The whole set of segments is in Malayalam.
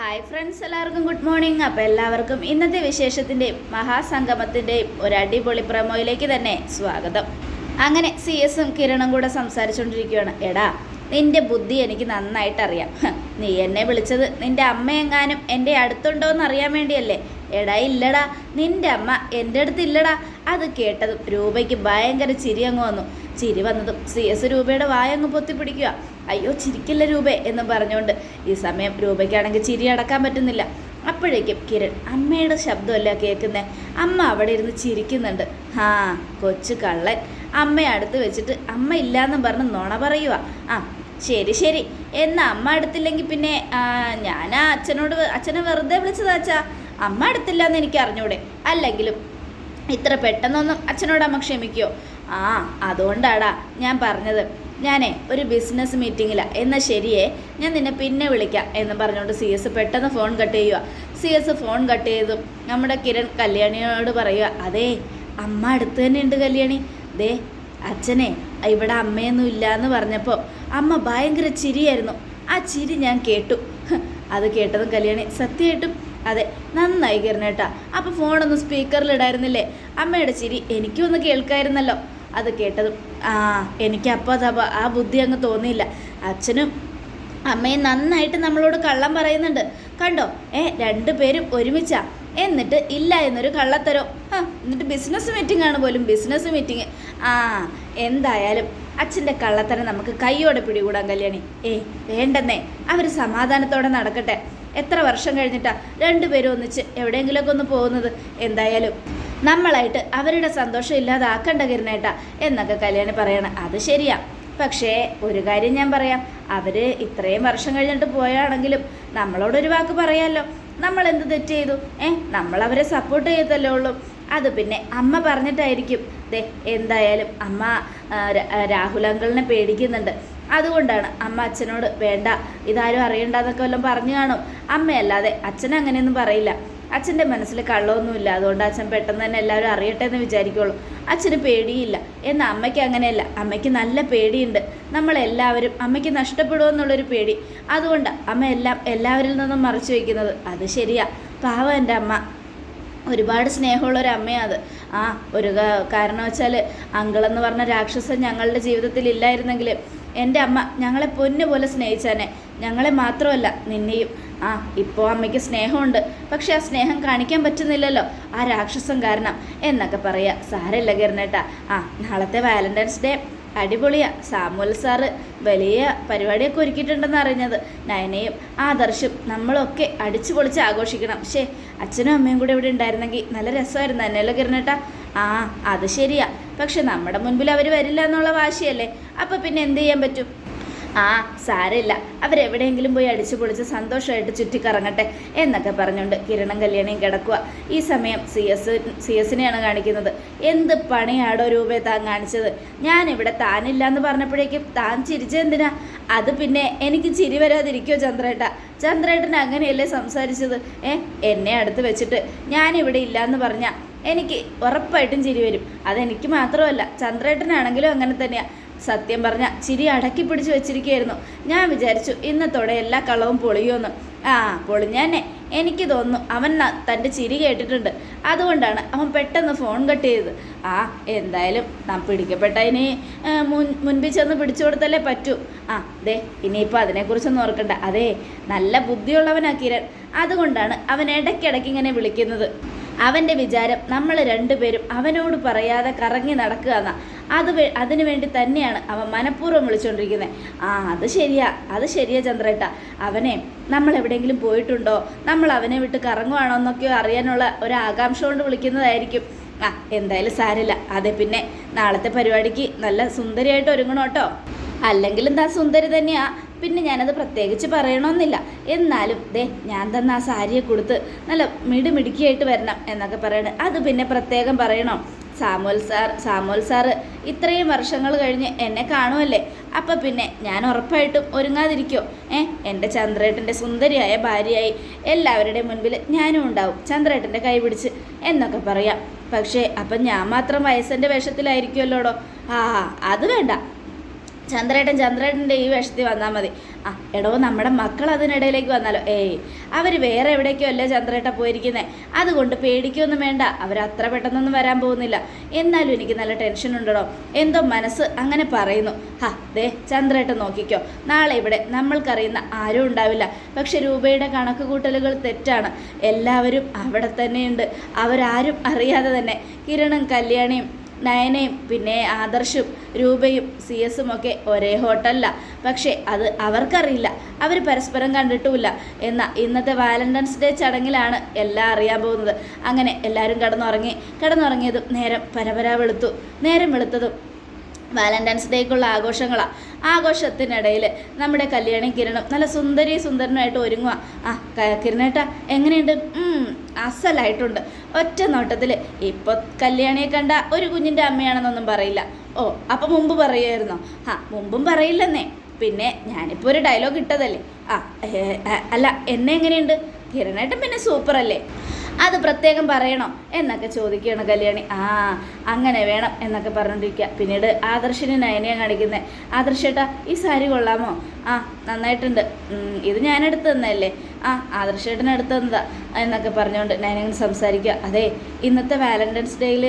ഹായ് ഫ്രണ്ട്സ് എല്ലാവർക്കും ഗുഡ് മോർണിംഗ് അപ്പോൾ എല്ലാവർക്കും ഇന്നത്തെ വിശേഷത്തിന്റെയും മഹാസംഗമത്തിന്റെയും ഒരു അടിപൊളി പ്രമോയിലേക്ക് തന്നെ സ്വാഗതം. അങ്ങനെ സി എസും കിരണും കൂടെ സംസാരിച്ചുകൊണ്ടിരിക്കുകയാണ് എടാ നിന്റെ ബുദ്ധി എനിക്ക് നന്നായിട്ട് അറിയാം നീ എന്നെ വിളിച്ചത് നിന്റെ അമ്മയെങ്ങാനും എന്റെ അടുത്തുണ്ടോ എന്ന് അറിയാൻ വേണ്ടിയല്ലേ? എടാ ഇല്ലടാ നിന്റെ അമ്മ എന്റെ അടുത്ത് ഇല്ലടാ. അത് കേട്ടതും രൂപയ്ക്ക് ഭയങ്കര ചിരി അങ്ങ് വന്നു. ചിരി വന്നതും സി എസ് രൂപയുടെ വായങ്ങ് പൊത്തിപ്പിടിക്കുക. അയ്യോ ചിരിക്കില്ല രൂപേ എന്ന് പറഞ്ഞുകൊണ്ട് ഈ സമയം രൂപയ്ക്കാണെങ്കിൽ ചിരി അടക്കാൻ പറ്റുന്നില്ല. അപ്പോഴേക്കും കിരൺ അമ്മയുടെ ശബ്ദമല്ല കേൾക്കുന്നേ? അമ്മ അവിടെ ഇരുന്ന് ചിരിക്കുന്നുണ്ട്. ആ കൊച്ചു കള്ളൻ. അമ്മയെ അടുത്ത് വെച്ചിട്ട് അമ്മ ഇല്ലാന്ന് പറഞ്ഞ് നുണ പറയുക ആ ശരി ശരി. എന്നാ അമ്മ അടുത്തില്ലെങ്കിൽ പിന്നെ ഞാൻ അച്ഛനോട് അച്ഛനെ വെറുതെ വിളിച്ചതാച്ചാ അമ്മ അടുത്തില്ല എന്ന് എനിക്ക് അറിഞ്ഞൂടെ. അല്ലെങ്കിലും ഇത്ര പെട്ടെന്നൊന്നും അച്ഛനോട് അമ്മ ക്ഷമിക്കുമോ ആ അതുകൊണ്ടാടാ ഞാൻ പറഞ്ഞത്. ഞാനേ ഒരു ബിസിനസ് മീറ്റിങ്ങിലാണ് എന്നാൽ ശരിയേ ഞാൻ നിന്നെ പിന്നെ വിളിക്കാം എന്ന് പറഞ്ഞുകൊണ്ട് സി എസ് പെട്ടെന്ന് ഫോൺ കട്ട് ചെയ്യുക സി എസ് ഫോൺ കട്ട് ചെയ്തും നമ്മുടെ കിരൺ കല്യാണിയോട് പറയുക അതേ അമ്മ അടുത്ത് തന്നെ ഉണ്ട് കല്യാണി. ദേ അച്ഛനെ ഇവിടെ അമ്മയൊന്നും ഇല്ല എന്ന് പറഞ്ഞപ്പോൾ അമ്മ ഭയങ്കര ചിരിയായിരുന്നു. ആ ചിരി ഞാൻ കേട്ടു. അത് കേട്ടതും കല്യാണി സത്യമായിട്ടും അതെ നന്നായി കിരണേട്ടാ അപ്പോൾ ഫോണൊന്ന് സ്പീക്കറിലിടായിരുന്നില്ലേ? അമ്മയുടെ ചിരി എനിക്കും ഒന്ന് കേൾക്കായിരുന്നല്ലോ. അത് കേട്ടതും ആ എനിക്ക് അപ്പോൾ ആ ബുദ്ധി അങ്ങ് തോന്നിയില്ല. അച്ഛനും അമ്മയും നന്നായിട്ട് നമ്മളോട് കള്ളം പറയുന്നുണ്ട്. കണ്ടോ? ഏ രണ്ടുപേരും ഒരുമിച്ചാ. എന്നിട്ട് ഇല്ല എന്നൊരു കള്ളത്തരോ. ആ എന്നിട്ട് ബിസിനസ് മീറ്റിംഗ് ആണ് പോലും ബിസിനസ് മീറ്റിംഗ് ആ എന്തായാലും അച്ഛന്റെ കള്ളത്തരം നമുക്ക് കൈയോടെ പിടികൂടാൻ കല്യാണി. ഏ വേണ്ടെന്നേ. അവർ സമാധാനത്തോടെ നടക്കട്ടെ. എത്ര വർഷം കഴിഞ്ഞിട്ടാണ് രണ്ടുപേരും ഒന്നിച്ച് എവിടെയെങ്കിലുമൊക്കെ ഒന്ന് പോകുന്നത്? എന്തായാലും നമ്മളായിട്ട് അവരുടെ സന്തോഷം ഇല്ലാതാക്കണ്ട കിരണേട്ടാ എന്നൊക്കെ കല്യാണി പറയണം. അത് ശരിയാ. പക്ഷേ ഒരു കാര്യം ഞാൻ പറയാം. അവർ ഇത്രയും വർഷം കഴിഞ്ഞിട്ട് പോയാണെങ്കിലും നമ്മളോടൊരു വാക്ക് പറയാമല്ലോ നമ്മൾ എന്ത് തെറ്റ് ചെയ്തു? ഏ? നമ്മളവരെ സപ്പോർട്ട് ചെയ്തല്ലേ ഉള്ളൂ. അത് പിന്നെ അമ്മ പറഞ്ഞിട്ടായിരിക്കും. ദേ എന്തായാലും അമ്മ രാഹുൽ പേടിക്കുന്നുണ്ട്. അതുകൊണ്ടാണ് അമ്മ അച്ഛനോട് വേണ്ട ഇതാരും അറിയണ്ടെന്നൊക്കെ വല്ലതും പറഞ്ഞു കാണും. അമ്മയല്ലാതെ അച്ഛൻ അങ്ങനെയൊന്നും പറയില്ല. അച്ഛന്റെ മനസ്സിൽ കള്ളമൊന്നുമില്ല. അതുകൊണ്ട് അച്ഛൻ പെട്ടെന്ന് തന്നെ എല്ലാവരും അറിയട്ടെ എന്ന് വിചാരിക്കുള്ളൂ. അച്ഛന് പേടിയില്ല. എന്നാൽ അമ്മയ്ക്ക് അങ്ങനെയല്ല. അമ്മയ്ക്ക് നല്ല പേടിയുണ്ട്. നമ്മളെല്ലാവരും അമ്മയ്ക്ക് നഷ്ടപ്പെടുമെന്നുള്ളൊരു പേടി. അതുകൊണ്ട് അമ്മ എല്ലാം എല്ലാവരിൽ നിന്നും മറച്ചു വയ്ക്കുന്നത്. അത് ശരിയാ. പാവം എന്റെ അമ്മ. ഒരുപാട് സ്നേഹമുള്ള ഒരു അമ്മയാണ് അത് ആ ഒരു കാരണം വെച്ചാൽ അങ്കിളെന്ന് പറഞ്ഞ രാക്ഷസൻ ഞങ്ങളുടെ ജീവിതത്തിൽ ഇല്ലായിരുന്നെങ്കിൽ എന്റെ അമ്മ ഞങ്ങളെ പൊന്നു പോലെ സ്നേഹിച്ചാനെ. ഞങ്ങളെ മാത്രമല്ല നിന്നെയും. ആ ഇപ്പോൾ അമ്മയ്ക്ക് സ്നേഹമുണ്ട്. പക്ഷെ ആ സ്നേഹം കാണിക്കാൻ പറ്റുന്നില്ലല്ലോ ആ രാക്ഷസം കാരണം. എന്നൊക്കെ പറയുക സാരമില്ല കിരണേട്ടാ ആ നാളത്തെ വാലന്റൈൻസ് ഡേ. അടിപൊളിയാ. സാമുൽ സാറ് വലിയ പരിപാടിയൊക്കെ ഒരുക്കിയിട്ടുണ്ടെന്ന് അറിഞ്ഞത്. നയനയും ആദർശും നമ്മളൊക്കെ അടിച്ചു പൊളിച്ച് ആഘോഷിക്കണം. ശേ അച്ഛനും അമ്മയും കൂടെ ഇവിടെ ഉണ്ടായിരുന്നെങ്കിൽ നല്ല രസമായിരുന്നു എന്നല്ലോ കിരണേട്ടാ. ആ അത് ശരിയാ. പക്ഷെ നമ്മുടെ മുൻപിൽ അവർ വരില്ല എന്നുള്ള വാശിയല്ലേ? അപ്പം പിന്നെ എന്ത് ചെയ്യാൻ പറ്റും? ആ സാരമില്ല. അവരെവിടെയെങ്കിലും പോയി അടിച്ചു പൊളിച്ച് സന്തോഷമായിട്ട് ചുറ്റിക്കറങ്ങട്ടെ എന്നൊക്കെ പറഞ്ഞുകൊണ്ട് കിരണം കല്യാണിയും കിടക്കുക ഈ സമയം സി എസ് സി എസിനെയാണ് കാണിക്കുന്നത്. എന്ത് പണിയാടോ രൂപേ താൻ കാണിച്ചത്? ഞാനിവിടെ താനില്ല എന്ന് പറഞ്ഞപ്പോഴേക്കും താൻ ചിരിച്ചെന്തിനാ അത് പിന്നെ എനിക്ക് ചിരി വരാതിരിക്കോ ചന്ദ്രേട്ട? ചന്ദ്രേട്ടൻ അങ്ങനെയല്ലേ സംസാരിച്ചത്? ഏ എന്നെ അടുത്ത് വെച്ചിട്ട് ഞാനിവിടെ ഇല്ല എന്ന് പറഞ്ഞാൽ എനിക്ക് ഉറപ്പായിട്ടും ചിരി വരും. അതെനിക്ക് മാത്രമല്ല ചന്ദ്രേട്ടനാണെങ്കിലും അങ്ങനെ തന്നെയാണ് സത്യം പറഞ്ഞ ചിരി അടക്കി പിടിച്ചു വെച്ചിരിക്കുകയായിരുന്നു. ഞാൻ വിചാരിച്ചു ഇന്നത്തോടെ എല്ലാ കളവും പൊളിയുമെന്ന്. ആ പൊളിഞ്ഞാനെ. എനിക്ക് തോന്നുന്നു അവൻ തന്റെ ചിരി കേട്ടിട്ടുണ്ട്. അതുകൊണ്ടാണ് അവൻ പെട്ടെന്ന് ഫോൺ കട്ട് ചെയ്തത്. ആ എന്തായാലും നാം പിടിക്കപ്പെട്ടതിന് മുൻ മുൻപിൽ ചെന്ന് പിടിച്ചു കൊടുത്തല്ലേ പറ്റൂ. ആ ദേ ഇനിയിപ്പോൾ അതിനെക്കുറിച്ചൊന്നും ഓർക്കണ്ട. അതെ നല്ല ബുദ്ധിയുള്ളവനാ കിരൺ. അതുകൊണ്ടാണ് അവൻ ഇടയ്ക്കിടയ്ക്ക് ഇങ്ങനെ വിളിക്കുന്നത്. അവന്റെ വിചാരം നമ്മൾ രണ്ടുപേരും അവനോട് പറയാതെ കറങ്ങി നടക്കുക അത് അതിനു വേണ്ടി തന്നെയാണ് അവൻ മനഃപൂർവം വിളിച്ചുകൊണ്ടിരിക്കുന്നത് ആ അത് ശരിയാ അത് ശരിയാ ചന്ദ്രേട്ട. അവനെ നമ്മൾ എവിടെയെങ്കിലും പോയിട്ടുണ്ടോ? നമ്മൾ അവനെ വിട്ട് കറങ്ങുവാണോ എന്നൊക്കെയോ അറിയാനുള്ള ഒരു ആകാംക്ഷ കൊണ്ട് വിളിക്കുന്നതായിരിക്കും. ആ എന്തായാലും സാരില്ല. അതെ പിന്നെ നാളത്തെ പരിപാടിക്ക് നല്ല സുന്ദരിയായിട്ട് ഒരുങ്ങണം കേട്ടോ. അല്ലെങ്കിൽ എന്താ സുന്ദരി തന്നെയാ? പിന്നെ ഞാനത് പ്രത്യേകിച്ച് പറയണമെന്നില്ല എന്നാലും ദേ ഞാൻ തന്ന ആ സാരിയെ കൊടുത്ത് നല്ല മിടുമിടുക്കിയായിട്ട് വരണം എന്നൊക്കെ പറയണേ. അത് പിന്നെ പ്രത്യേകം പറയണോ? സാമോൽ സാർ സാമോൽ സാറ് ഇത്രയും വർഷങ്ങൾ കഴിഞ്ഞ് എന്നെ കാണുമല്ലേ അപ്പം പിന്നെ ഞാൻ ഉറപ്പായിട്ടും ഒരുങ്ങാതിരിക്കോ? ഏ എന്റെ ചന്ദ്രേട്ടന്റെ സുന്ദരിയായ ഭാര്യയായി എല്ലാവരുടെയും മുൻപിൽ ഞാനും ഉണ്ടാവും. ചന്ദ്രേട്ടന്റെ കൈ പിടിച്ച് എന്നൊക്കെ പറയാം. പക്ഷേ അപ്പം ഞാൻ മാത്രം വയസ്സന്റെ വേഷത്തിലായിരിക്കുമല്ലോടോ ആ അത് വേണ്ട. ചന്ദ്രേട്ടൻ ചന്ദ്രേട്ടന്റെ ഈ വേഷത്തിൽ വന്നാൽ മതി. ആ എടോ നമ്മുടെ മക്കൾ അതിനിടയിലേക്ക് വന്നാലോ? ഏയ് അവർ വേറെ എവിടേക്കോ അല്ലേ ചന്ദ്രേട്ട പോയിരിക്കുന്നത് അതുകൊണ്ട് പേടിക്കൊന്നും വേണ്ട. അവർ അത്ര പെട്ടെന്നൊന്നും വരാൻ പോകുന്നില്ല. എന്നാലും എനിക്ക് നല്ല ടെൻഷൻ ഉണ്ടോ എന്തോ മനസ്സ് അങ്ങനെ പറയുന്നു. ഹാ ദേ ചന്ദ്രേട്ടൻ നോക്കിക്കോ. നാളെ ഇവിടെ നമ്മൾക്കറിയുന്ന ആരും ഉണ്ടാവില്ല. പക്ഷെ രൂപയുടെ കണക്ക് കൂട്ടലുകൾ തെറ്റാണ്. എല്ലാവരും അവിടെ തന്നെയുണ്ട്. അവരാരും അറിയാതെ തന്നെ. കിരണും കല്യാണിയും നയനയും പിന്നെ ആദർശും രൂപയും സി എസും ഒക്കെ ഒരേ ഹോട്ടലിലാണ് പക്ഷേ അത് അവർക്കറിയില്ല. അവർ പരസ്പരം കണ്ടിട്ടുമില്ല. എന്നാൽ ഇന്നത്തെ വാലന്റൈൻസ് ഡേ ചടങ്ങിലാണ് എല്ലാം അറിയാൻ പോകുന്നത്. അങ്ങനെ എല്ലാവരും കടന്നുറങ്ങി. കടന്നുറങ്ങിയതും നേരം പരപര വെളുത്തു. നേരം വെളുത്തതും വാലന്റൈൻസ് ഡേക്കുള്ള ആഘോഷങ്ങളാണ് ആഘോഷത്തിനിടയിൽ നമ്മുടെ കല്യാണി കിരണം നല്ല സുന്ദരി സുന്ദരനായിട്ട് ഒരുങ്ങുക ആ കിരണേട്ട എങ്ങനെയുണ്ട്? അസലായിട്ടുണ്ട്. ഒറ്റ നോട്ടത്തിൽ ഇപ്പോൾ കല്യാണിയെ കണ്ട ഒരു കുഞ്ഞിന്റെ അമ്മയാണെന്നൊന്നും പറയില്ല. ഓ അപ്പം മുമ്പ് പറയുമായിരുന്നോ ആ മുമ്പും പറയില്ലെന്നേ. പിന്നെ ഞാനിപ്പോൾ ഒരു ഡയലോഗ് ഇട്ടതല്ലേ. ആ അല്ല എന്നെ എങ്ങനെയുണ്ട്? കിരണേട്ടൻ പിന്നെ സൂപ്പറല്ലേ. അത് പ്രത്യേകം പറയണോ? എന്നൊക്കെ ചോദിക്കുകയാണ് കല്യാണി. ആ അങ്ങനെ വേണം എന്നൊക്കെ പറഞ്ഞുകൊണ്ടിരിക്കുക പിന്നീട് ആദർശിന് നയനയെ കാണിക്കുന്നത് ആദർശേട്ടാ ഈ സാരി കൊള്ളാമോ? ആ നന്നായിട്ടുണ്ട്. ഇത് ഞാൻ തന്നെയല്ലേ ആ ആദർശേട്ടൻ എടുത്തു തന്നതാ എന്നൊക്കെ പറഞ്ഞുകൊണ്ട് നയനങ്ങൾ സംസാരിക്കുക. അതെ ഇന്നത്തെ വാലന്റൈൻസ് ഡേയിൽ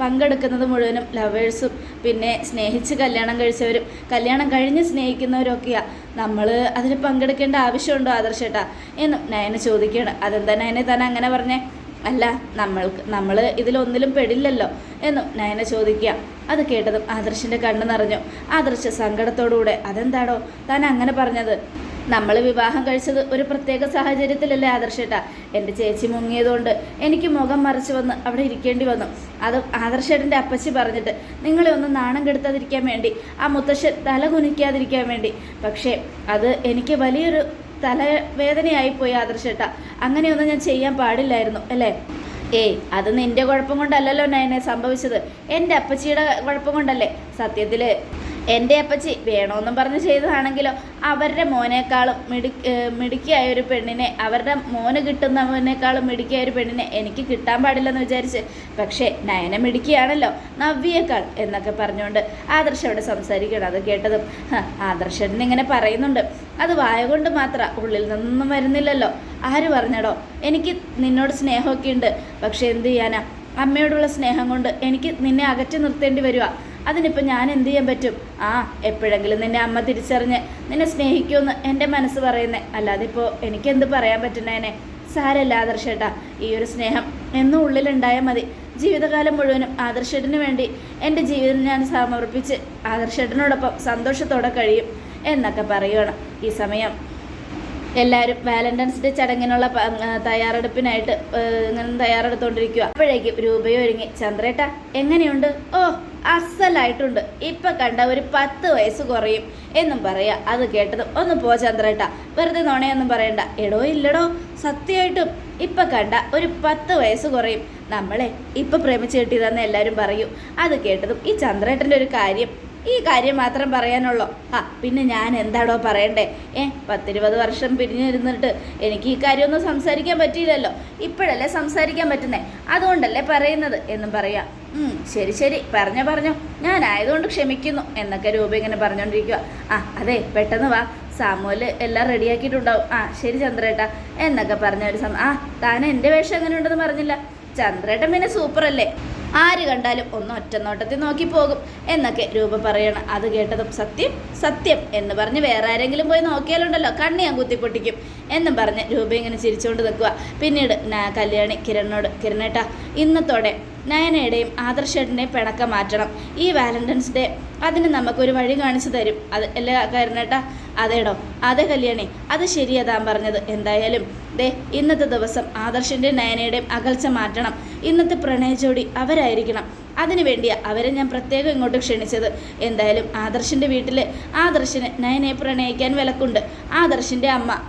പങ്കെടുക്കുന്നത് മുഴുവനും ലവേഴ്സും പിന്നെ സ്നേഹിച്ച് കല്യാണം കഴിച്ചവരും കല്യാണം കഴിഞ്ഞ് സ്നേഹിക്കുന്നവരൊക്കെയാണ് നമ്മൾ അതിൽ പങ്കെടുക്കേണ്ട ആവശ്യമുണ്ടോ ആദർശേട്ടാ? എന്നും നയനെ ചോദിക്കുകയാണ് അതെന്താ നയനെ തന്നെ അങ്ങനെ പറഞ്ഞേ? അല്ല നമ്മൾക്ക് നമ്മൾ ഇതിലൊന്നിലും പെടില്ലല്ലോ എന്നും നയന ചോദിക്കുക. അത് കേട്ടതും ആദർശിന്റെ കണ്ണ് നിറഞ്ഞു. ആദർശ സങ്കടത്തോടുകൂടെ അതെന്താടോ താൻ അങ്ങനെ പറഞ്ഞത്? നമ്മൾ വിവാഹം കഴിച്ചത് ഒരു പ്രത്യേക സാഹചര്യത്തിലല്ലേ ആദർശേട്ടാ? എന്റെ ചേച്ചി മുങ്ങിയതുകൊണ്ട് എനിക്ക് മുഖം മറിച്ച് വന്ന് അവിടെ ഇരിക്കേണ്ടി വന്നു. അത് ആദർശേട്ടന്റെ അപ്പച്ചി പറഞ്ഞിട്ട് നിങ്ങളെ ഒന്ന് നാണം കെടുത്താതിരിക്കാൻ വേണ്ടി ആ മുത്തശ്ശൻ തല കുനിക്കാതിരിക്കാൻ വേണ്ടി. പക്ഷേ അത് എനിക്ക് വലിയൊരു തലവേദനയായിപ്പോയി ആദർശേട്ട. അങ്ങനെയൊന്നും ഞാൻ ചെയ്യാൻ പാടില്ലായിരുന്നു അല്ലേ? ഏയ് അത് നിന്റെ കുഴപ്പം കൊണ്ടല്ലല്ലോ നയനെ സംഭവിച്ചത്. എന്റെ അപ്പച്ചിയുടെ കുഴപ്പം കൊണ്ടല്ലേ? സത്യത്തിൽ എന്റെ അപ്പച്ചി വേണമെന്നും പറഞ്ഞ് ചെയ്തതാണെങ്കിലോ അവരുടെ മോനേക്കാളും മിടു മിടുക്കിയായ ഒരു പെണ്ണിനെ അവരുടെ മോന് കിട്ടുന്നവനേക്കാളും മിടുക്കിയായ ഒരു പെണ്ണിനെ എനിക്ക് കിട്ടാൻ പാടില്ലെന്ന് വിചാരിച്ച് പക്ഷേ നയന മിടുക്കിയാണല്ലോ നവ്യേക്കാൾ എന്നൊക്കെ പറഞ്ഞുകൊണ്ട് ആദർശ് അവിടെ സംസാരിക്കണം അത് കേട്ടതും "ഹ, ആദർശൻ ഇങ്ങനെ പറയുന്നുണ്ട്. അത് വായ കൊണ്ട് മാത്രം ഉള്ളിൽ നിന്നൊന്നും വരുന്നില്ലല്ലോ. ആര് പറഞ്ഞടോ എനിക്ക് നിന്നോട് സ്നേഹമൊക്കെ ഉണ്ട് പക്ഷേ എന്ത് ചെയ്യാനാ? അമ്മയോടുള്ള സ്നേഹം കൊണ്ട് എനിക്ക് നിന്നെ അകറ്റി നിർത്തേണ്ടി വരുക അതിനിപ്പോൾ ഞാൻ എന്ത് ചെയ്യാൻ പറ്റും? ആ എപ്പോഴെങ്കിലും നിന്നെ അമ്മ തിരിച്ചറിഞ്ഞ് നിന്നെ സ്നേഹിക്കുമെന്ന് എന്റെ മനസ്സ് പറയുന്നേ. അല്ലാതെ ഇപ്പോൾ എനിക്കെന്ത് പറയാൻ പറ്റുന്നതിനെ സാരല്ല ആദർശേട്ടാ ഈ ഒരു സ്നേഹം എന്നും ഉള്ളിലുണ്ടായാൽ മതി. ജീവിതകാലം മുഴുവനും ആദർശേട്ടന് വേണ്ടി എന്റെ ജീവിതം ഞാൻ സമർപ്പിച്ച് ആദർശേട്ടനോടൊപ്പം സന്തോഷത്തോടെ കഴിയും എന്നൊക്കെ പറയുകയാണ് ഈ സമയം. എല്ലാവരും വാലന്റൈൻസ് ഡേ ചടങ്ങിനുള്ള തയ്യാറെടുപ്പിനായിട്ട് ഇങ്ങനെ തയ്യാറെടുത്തോണ്ടിരിക്കുക അപ്പോഴേക്കും രൂപയും ഒരുങ്ങി ചന്ദ്രേട്ട എങ്ങനെയുണ്ട്? ഓ അസലായിട്ടുണ്ട്. ഇപ്പൊ കണ്ട ഒരു പത്ത് വയസ്സ് കുറയും എന്നും പറയാ. അത് കേട്ടതും ഒന്ന് പോ ചന്ദ്രേട്ട. വെറുതെ നോണയൊന്നും പറയണ്ട. എടോ ഇല്ലടോ. സത്യമായിട്ടും ഇപ്പൊ കണ്ട ഒരു പത്ത് വയസ്സ് കുറയും. നമ്മളെ ഇപ്പൊ പ്രേമിച്ചു കിട്ടിയതെന്ന് എല്ലാവരും പറയൂ. അത് കേട്ടതും ഈ ചന്ദ്രേട്ടന്റെ ഒരു കാര്യം ഈ കാര്യം മാത്രം പറയാനുള്ളൂ. ആ പിന്നെ ഞാൻ എന്താടോ പറയണ്ടേ? ഏ പത്തിരുപത് വർഷം പിരിഞ്ഞിരുന്നിട്ട് എനിക്ക് ഈ കാര്യമൊന്നും സംസാരിക്കാൻ പറ്റിയില്ലല്ലോ. ഇപ്പോഴല്ലേ സംസാരിക്കാൻ പറ്റുന്നേ? അതുകൊണ്ടല്ലേ പറയുന്നത് എന്നും പറയാം. ശരി ശരി. പറഞ്ഞോ പറഞ്ഞു. ഞാൻ ആയതുകൊണ്ട് ക്ഷമിക്കുന്നു എന്നൊക്കെ രൂപ ഇങ്ങനെ പറഞ്ഞുകൊണ്ടിരിക്കുക ആ അതെ പെട്ടെന്ന് വാ. സാമൂൽ എല്ലാം റെഡിയാക്കിയിട്ടുണ്ടാവും. ആ ശരി ചന്ദ്രേട്ട. എന്നൊക്കെ പറഞ്ഞ ഒരു സമയം ആ താൻ എന്റെ വേഷം എങ്ങനെ ഉണ്ടെന്ന് പറഞ്ഞില്ല. ചന്ദ്രേട്ടൻ പിന്നെ സൂപ്പർ അല്ലേ ആര് കണ്ടാലും ഒന്ന് ഒറ്റ നോട്ടത്തിൽ നോക്കി പോകും എന്നൊക്കെ രൂപ പറയണം അത് കേട്ടതും സത്യം സത്യം എന്ന് പറഞ്ഞ് വേറെ ആരെങ്കിലും പോയി നോക്കിയാലുണ്ടല്ലോ. കണ്ണ് ഞാൻ കുത്തിപ്പൊട്ടിക്കും എന്നും പറഞ്ഞ് രൂപ ഇങ്ങനെ ചിരിച്ചുകൊണ്ട് നിൽക്കുക പിന്നീട് കല്യാണി കിരണിനോട് കിരണേട്ടാ ഇന്നത്തോടെ നയനയുടെയും ആദർശേട്ടന്റെയും പിണക്കം മാറ്റണം. ഈ വാലന്റൈൻസ് ഡേ അതിന് നമുക്കൊരു വഴി കാണിച്ചു തരും. അത് എല്ലാ കാരണേട്ടാ അതേടോ അതെ കല്യാണി അത് ശരിയാ താൻ പറഞ്ഞത്. എന്തായാലും ദേ ഇന്നത്തെ ദിവസം ആദർശന്റെയും നയനയുടെയും അകൽച്ച മാറ്റണം. ഇന്നത്തെ പ്രണയജോടി അവരായിരിക്കണം. അതിനു വേണ്ടിയാ അവരെ ഞാൻ പ്രത്യേകം ഇങ്ങോട്ട് ക്ഷണിച്ചത്. എന്തായാലും ആദർശിന്റെ വീട്ടിൽ ആദർശിന് നയനയെ പ്രണയിക്കാൻ വിലക്കുണ്ട്. ആദർശിന്റെ അമ്മ.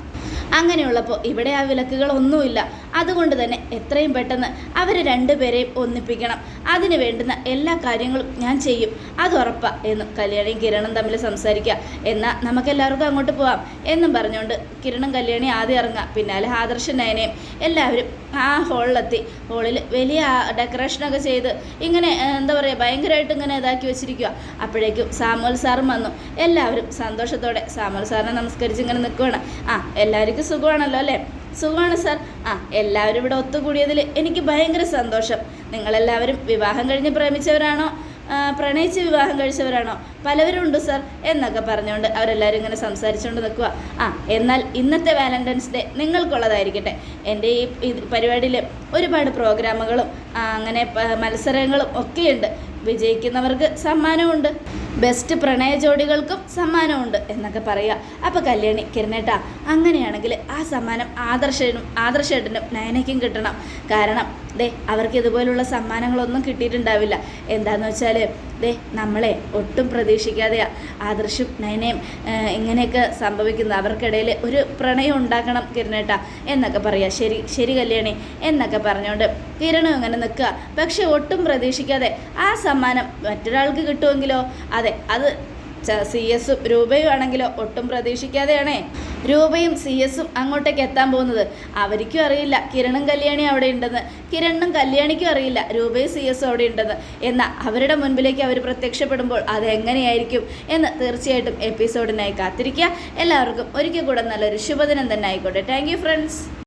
അങ്ങനെയുള്ളപ്പോൾ ഇവിടെ ആ വിലക്കുകൾ ഒന്നുമില്ല അതുകൊണ്ട് തന്നെ എത്രയും പെട്ടെന്ന് അവർ രണ്ടുപേരെയും ഒന്നിപ്പിക്കണം. അതിന് വേണ്ടുന്ന എല്ലാ കാര്യങ്ങളും ഞാൻ ചെയ്യും. അത് ഉറപ്പാ എന്നും കല്യാണിയും കിരണും തമ്മിൽ സംസാരിക്കുക എന്നാൽ നമുക്കെല്ലാവർക്കും അങ്ങോട്ട് പോവാം. എന്നും പറഞ്ഞുകൊണ്ട് കിരണും കല്യാണി ആദ്യം ഇറങ്ങാം. പിന്നാലെ ആദർശൻ നയനയും എല്ലാവരും ആ ഹോളിലെത്തി ഹോളിൽ വലിയ ഡെക്കറേഷനൊക്കെ ചെയ്ത് ഇങ്ങനെ എന്താ പറയുക ഭയങ്കരമായിട്ട് ഇങ്ങനെ ഇതാക്കി വെച്ചിരിക്കുക അപ്പോഴേക്കും സാമുവൽ സാറും വന്നു. എല്ലാവരും സന്തോഷത്തോടെ സാമുവൽ സാറിനെ നമസ്കരിച്ച് ഇങ്ങനെ നിൽക്കുകയാണ് ആ എല്ലാവർക്കും സുഖമാണല്ലോ അല്ലേ? സുഖമാണ് സാർ. ആ എല്ലാവരും ഇവിടെ ഒത്തുകൂടിയതിൽ എനിക്ക് ഭയങ്കര സന്തോഷം. നിങ്ങളെല്ലാവരും വിവാഹം കഴിഞ്ഞ് പ്രേമിച്ചവരാണോ? പ്രണയിച്ച് വിവാഹം കഴിച്ചവരാണോ? പലവരും ഉണ്ട് സാർ എന്നൊക്കെ പറഞ്ഞുകൊണ്ട് അവരെല്ലാവരും ഇങ്ങനെ സംസാരിച്ചുകൊണ്ട് നിൽക്കുക ആ എന്നാൽ ഇന്നത്തെ വാലന്റൈൻസ് ഡേ നിങ്ങൾക്കുള്ളതായിരിക്കട്ടെ. എന്റെ ഈ പരിപാടിയിൽ ഒരുപാട് പ്രോഗ്രാമുകളും അങ്ങനെ മത്സരങ്ങളും ഒക്കെയുണ്ട്. വിജയിക്കുന്നവർക്ക് സമ്മാനമുണ്ട്. ബെസ്റ്റ് പ്രണയ ജോഡികൾക്കും സമ്മാനമുണ്ട് എന്നൊക്കെ പറയുക അപ്പോൾ കല്യാണി കിരണേട്ടാ അങ്ങനെയാണെങ്കിൽ ആ സമ്മാനം ആദർശനും ആദർശേട്ടനും നയനയ്ക്കും കിട്ടണം. കാരണം ദേ അവർക്ക് ഇതുപോലുള്ള സമ്മാനങ്ങളൊന്നും കിട്ടിയിട്ടുണ്ടാവില്ല. എന്താണെന്ന് വെച്ചാൽ ദേ നമ്മളെ ഒട്ടും പ്രതീക്ഷിക്കാതെ ആദർശും നയനയും ഇങ്ങനെയൊക്കെ സംഭവിക്കുന്നത്. അവർക്കിടയിൽ ഒരു പ്രണയം ഉണ്ടാക്കണം കിരണേട്ട എന്നൊക്കെ പറയുക ശരി ശരി കല്യാണി എന്നൊക്കെ പറഞ്ഞുകൊണ്ട് കിരണം ഇങ്ങനെ നിൽക്കുക പക്ഷെ ഒട്ടും പ്രതീക്ഷിക്കാതെ ആ സമ്മാനം മറ്റൊരാൾക്ക് കിട്ടുമെങ്കിലോ? അതെ അത് സി എസും രൂപയും ആണെങ്കിലോ ഒട്ടും പ്രതീക്ഷിക്കാതെയാണേ. രൂപയും സി എസും അങ്ങോട്ടേക്ക് എത്താൻ പോകുന്നത്. അവർക്കും അറിയില്ല കിരണും കല്യാണിയും അവിടെ ഉണ്ടെന്ന് കിരണും കല്യാണിക്കും അറിയില്ല രൂപയും സി എസും അവിടെ ഉണ്ടെന്ന് എന്നാൽ അവരുടെ മുൻപിലേക്ക് അവർ പ്രത്യക്ഷപ്പെടുമ്പോൾ അതെങ്ങനെയായിരിക്കും എന്ന് തീർച്ചയായിട്ടും എപ്പിസോഡിനായി കാത്തിരിക്കുക. എല്ലാവർക്കും ഒരിക്കൽ കൂടെ നല്ലൊരു ശുഭദിനം തന്നെ ആയിക്കോട്ടെ. Thank friends